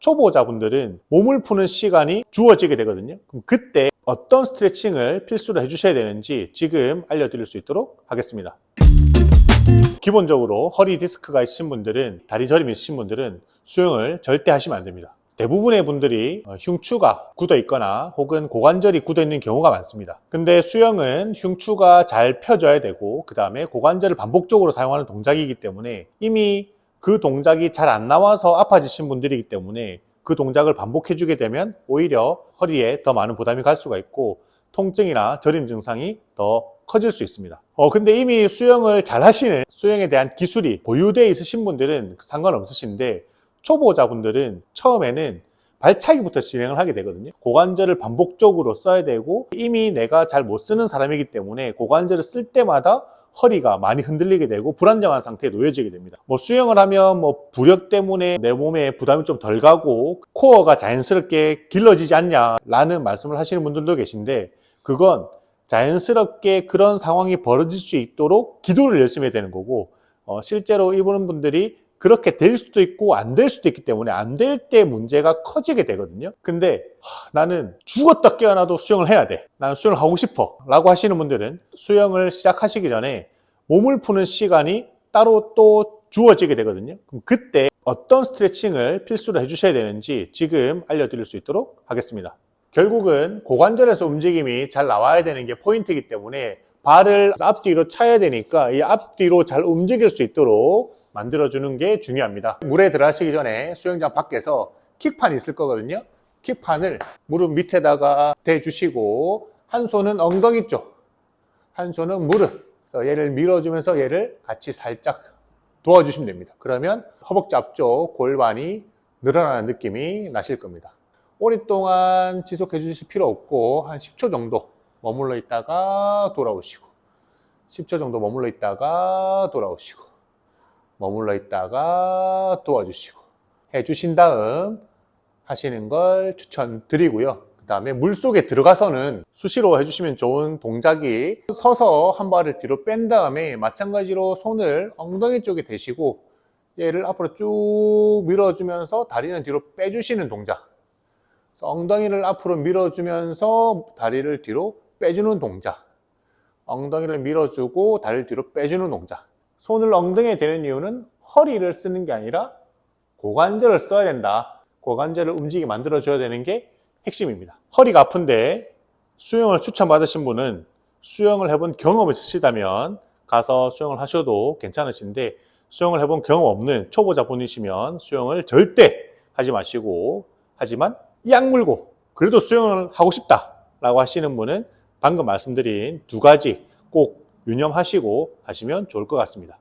초보자분들은 몸을 푸는 시간이 주어지게 되거든요. 그럼 그때 어떤 스트레칭을 필수로 해주셔야 되는지 지금 알려드릴 수 있도록 하겠습니다. 기본적으로 허리 디스크가 있으신 분들은 다리 저림이 있으신 분들은 수영을 절대 하시면 안 됩니다. 대부분의 분들이 어, 흉추가 굳어 있거나 혹은 고관절이 굳어 있는 경우가 많습니다. 근데 수영은 흉추가 잘 펴져야 되고 그 다음에 고관절을 반복적으로 사용하는 동작이기 때문에 이미 그 동작이 잘 안 나와서 아파지신 분들이기 때문에 그 동작을 반복해 주게 되면 오히려 허리에 더 많은 부담이 갈 수가 있고 통증이나 저림 증상이 더 커질 수 있습니다. 어, 근데 이미 수영을 잘 하시는 수영에 대한 기술이 보유되어 있으신 분들은 상관없으신데 초보자분들은 처음에는 발차기부터 진행을 하게 되거든요. 고관절을 반복적으로 써야 되고 이미 내가 잘 못 쓰는 사람이기 때문에 고관절을 쓸 때마다 허리가 많이 흔들리게 되고 불안정한 상태에 놓여지게 됩니다. 뭐 수영을 하면 뭐 부력 때문에 내 몸에 부담이 좀 덜 가고 코어가 자연스럽게 길러지지 않냐라는 말씀을 하시는 분들도 계신데 그건 자연스럽게 그런 상황이 벌어질 수 있도록 기도를 열심히 해야 되는 거고 어, 실제로 이분 분들이 그렇게 될 수도 있고 안 될 수도 있기 때문에 안 될 때 문제가 커지게 되거든요. 근데 하, 나는 죽었다 깨어나도 수영을 해야 돼. 나는 수영을 하고 싶어. 라고 하시는 분들은 수영을 시작하시기 전에 몸을 푸는 시간이 따로 또 주어지게 되거든요. 그럼 그때 어떤 스트레칭을 필수로 해주셔야 되는지 지금 알려드릴 수 있도록 하겠습니다. 결국은 고관절에서 움직임이 잘 나와야 되는 게 포인트이기 때문에 발을 앞뒤로 차야 되니까 이 앞뒤로 잘 움직일 수 있도록 만들어주는 게 중요합니다. 물에 들어가시기 전에 수영장 밖에서 킥판이 있을 거거든요. 킥판을 무릎 밑에다가 대주시고 한 손은 엉덩이 쪽, 한 손은 무릎. 그래서 얘를 밀어주면서 얘를 같이 살짝 도와주시면 됩니다. 그러면 허벅지 앞쪽 골반이 늘어나는 느낌이 나실 겁니다. 오랫동안 지속해 주실 필요 없고 한 10초 정도 머물러 있다가 돌아오시고 10초 정도 머물러 있다가 돌아오시고 머물러 있다가 도와주시고 해주신 다음 하시는 걸 추천드리고요. 그 다음에 물 속에 들어가서는 수시로 해주시면 좋은 동작이 서서 한 발을 뒤로 뺀 다음에 마찬가지로 손을 엉덩이 쪽에 대시고 얘를 앞으로 쭉 밀어주면서 다리는 뒤로 빼주시는 동작. 엉덩이를 앞으로 밀어주면서 다리를 뒤로 빼주는 동작. 엉덩이를 밀어주고 다리를 뒤로 빼주는 동작. 손을 엉덩이에 대는 이유는 허리를 쓰는 게 아니라 고관절을 써야 된다. 고관절을 움직이게 만들어줘야 되는 게 핵심입니다. 허리가 아픈데 수영을 추천받으신 분은 수영을 해본 경험이 있으시다면 가서 수영을 하셔도 괜찮으신데 수영을 해본 경험 없는 초보자 분이시면 수영을 절대 하지 마시고 하지만 약 물고 그래도 수영을 하고 싶다라고 하시는 분은 방금 말씀드린 두 가지 꼭 유념하시고 하시면 좋을 것 같습니다.